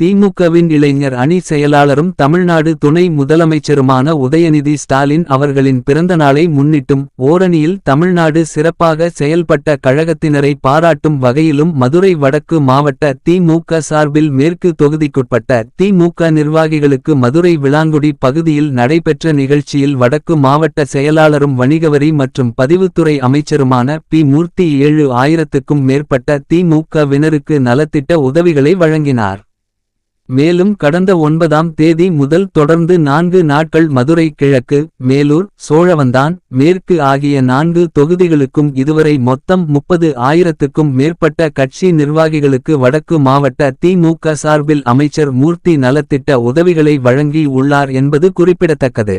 திமுகவின் இளைஞர் அணி செயலாளரும் தமிழ்நாடு துணை முதலமைச்சருமான உதயநிதி ஸ்டாலின் அவர்களின் பிறந்த நாளை முன்னிட்டும் ஓரணியில் தமிழ்நாடு சிறப்பாக செயல்பட்ட கழகத்தினரை பாராட்டும் வகையிலும் மதுரை வடக்கு மாவட்ட திமுக சார்பில் மேற்கு தொகுதிக்குட்பட்ட திமுக நிர்வாகிகளுக்கு மதுரை விளாங்குடி பகுதியில் நடைபெற்ற நிகழ்ச்சியில் வடக்கு மாவட்ட செயலாளரும் வணிகவரி மற்றும் பதிவுத்துறை அமைச்சருமான பி மூர்த்தி ஏழு ஆயிரத்துக்கும் மேற்பட்ட திமுகவினருக்கு நலத்திட்ட உதவிகளை வழங்கினார். மேலும் கடந்த ஒன்பதாம் தேதி முதல் தொடர்ந்து நான்கு நாட்கள் மதுரை கிழக்கு மேலூர் சோழவந்தான் மேற்கு ஆகிய நான்கு தொகுதிகளுக்கும் இதுவரை மொத்தம் முப்பது ஆயிரத்துக்கும் மேற்பட்ட கட்சி நிர்வாகிகளுக்கு வடக்கு மாவட்ட திமுக சார்பில் அமைச்சர் மூர்த்தி நலத்திட்ட உதவிகளை வழங்கி உள்ளார் என்பது குறிப்பிடத்தக்கது.